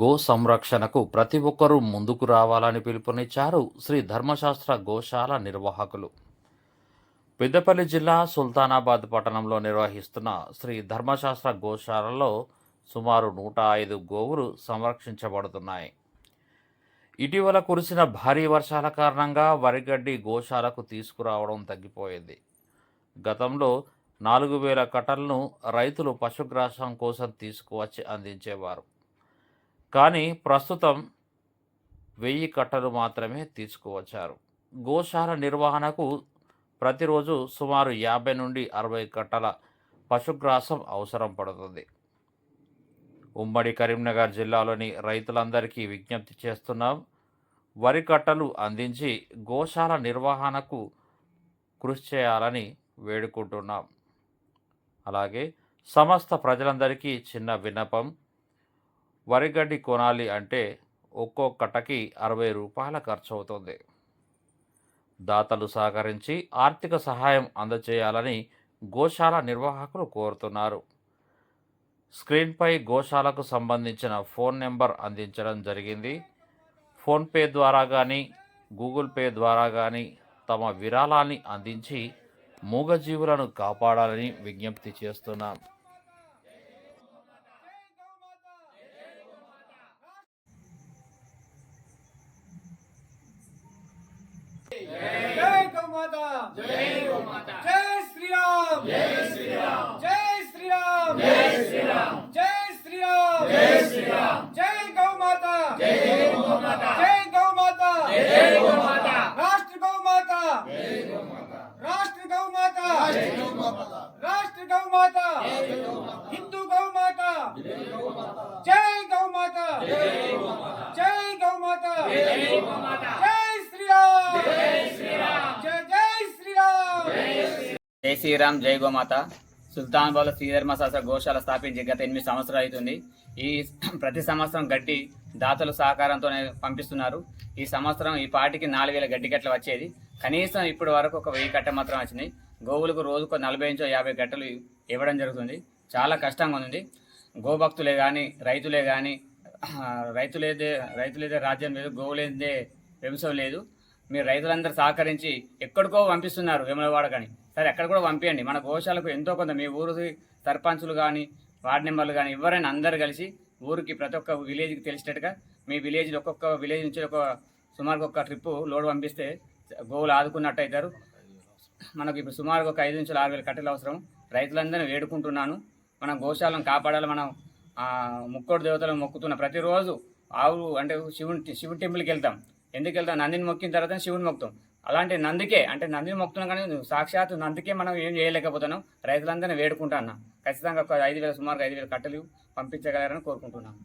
Go సంరక్షణకు ప్రతి ఒక్కరూ ముందుకు రావాలని పిలుపునిచ్చారు శ్రీ ధర్మశాస్త్ర గోశాల నిర్వాహకులు. పెద్దపల్లి జిల్లా సుల్తానాబాద్ పట్టణంలో నిర్వహిస్తున్న శ్రీ ధర్మశాస్త్ర గోశాలలో సుమారు నూట ఐదు గోవులు సంరక్షించబడుతున్నాయి. ఇటీవల కురిసిన భారీ వర్షాల కారణంగా వరిగడ్డి గోశాలకు తీసుకురావడం తగ్గిపోయింది. గతంలో నాలుగు వేల కట్టలను రైతులు పశుగ్రాసం కోసం తీసుకువచ్చి అందించేవారు. కానీ ప్రస్తుతం వెయ్యి కట్టలు మాత్రమే తీసుకువచ్చారు. గోశాల నిర్వహణకు ప్రతిరోజు సుమారు యాభై నుండి అరవై కట్టల పశుగ్రాసం అవసరం పడుతుంది. ఉమ్మడి కరీంనగర్ జిల్లాలోని రైతులందరికీ విజ్ఞప్తి చేస్తున్నాం వరి కట్టలు అందించి గోశాల నిర్వహణకు కృషి చేయాలని వేడుకుంటున్నాం. అలాగే సమస్త ప్రజలందరికీ చిన్న విన్నపం వరిగడ్డి కొనాలి అంటే ఒక్కో కట్టకి అరవై రూపాయల ఖర్చు అవుతుంది దాతలు సహకరించి ఆర్థిక సహాయం అందజేయాలని గోశాల నిర్వాహకులు కోరుతున్నారు. స్క్రీన్పై గోశాలకు సంబంధించిన ఫోన్ నెంబర్ అందించడం జరిగింది. ఫోన్పే ద్వారా కానీ గూగుల్ పే ద్వారా కానీ తమ విరాళాన్ని అందించి మూగజీవులను కాపాడాలని విజ్ఞప్తి చేస్తున్నాం జై గోమాత జై గోమాత జై శ్రీరామ్ జై శ్రీరామ్ జై శ్రీరామ్ జై శ్రీరామ్ జై శ్రీరామ్ జై శ్రీరామ్ జై గోమాత జై గోమాత జై గోమాత జై గోమాత రాష్ట్ర గోమాత జై గోమాత రాష్ట్ర గోమాత జై గోమాత రాష్ట్ర గోమాత జై గోమాత హిందూ గోమాత జై గోమాత జై గోమాత జై గోమాత జై గోమాత జై శ్రీరామ్ జై శ్రీరామ్ జై జై శ్రీరామ్ జై శ్రీరామ్ జై గోమాత. సుల్తానాబాద్ శ్రీధర్మ శాస్త్ర గోశాల స్థాపించి గత ఎనిమిది సంవత్సరాలు అవుతుంది. ఈ ప్రతి సంవత్సరం గడ్డి దాతలు సహకారంతోనే పంపిస్తున్నారు. ఈ సంవత్సరం ఈ పాటికి నాలుగు వేల గడ్డి గట్టలు వచ్చేది. కనీసం ఇప్పటి వరకు ఒక వెయ్యి కట్ట మాత్రం వచ్చినాయి. గోవులకు రోజుకు నలభై నుంచి యాభై గట్టలు ఇవ్వడం జరుగుతుంది. చాలా కష్టంగా ఉంది. గోభక్తులే కానీ రైతులే కానీ రైతులేదే రైతులేదే రాజ్యం లేదు గోవులేదే వ్యవసాయం లేదు. మీరు రైతులందరూ సహకరించి ఎక్కడికో పంపిస్తున్నారు వేములవాడ కానీ సరే ఎక్కడ కూడా పంపించండి మన గోశాలకు ఎంతో కొంత మీ ఊరు సర్పంచులు కానీ వార్డు మెంబర్లు కానీ ఎవరైనా అందరు కలిసి ఊరికి ప్రతి ఒక్క విలేజ్కి తెలిసేటట్టుగా మీ విలేజ్ ఒక్కొక్క విలేజ్ నుంచి ఒక సుమారుగా ఒక ట్రిప్పు లోడ్ పంపిస్తే గోవులు ఆదుకున్నట్టు అవుతారు మనకు ఇప్పుడు సుమారుగా ఒక ఐదు నుంచి ఆరు వేల కట్టెలు అవసరం. రైతులందరినీ వేడుకుంటున్నాను. మనం గోశాలను కాపాడాలి. మనం ముక్కోడు దేవతలను మొక్కుతున్న ప్రతిరోజు ఆవు అంటే శివుని శివుని టెంపుల్కి వెళ్తాం. ఎందుకు వెళ్తాం నందిని మొక్కిన తర్వాత శివుని మొక్కుతాం. అలాంటి నందికే అంటే నందిని మొక్కుతున్నాం కానీ సాక్షాత్ నందికే మనం ఏం చేయలేకపోతున్నాం. రైతులందరినీ వేడుకుంటా అన్న. ఖచ్చితంగా ఒక ఐదు వేల సుమారుగా ఐదు వేల కట్టలు పంపించగలరని కోరుకుంటున్నాను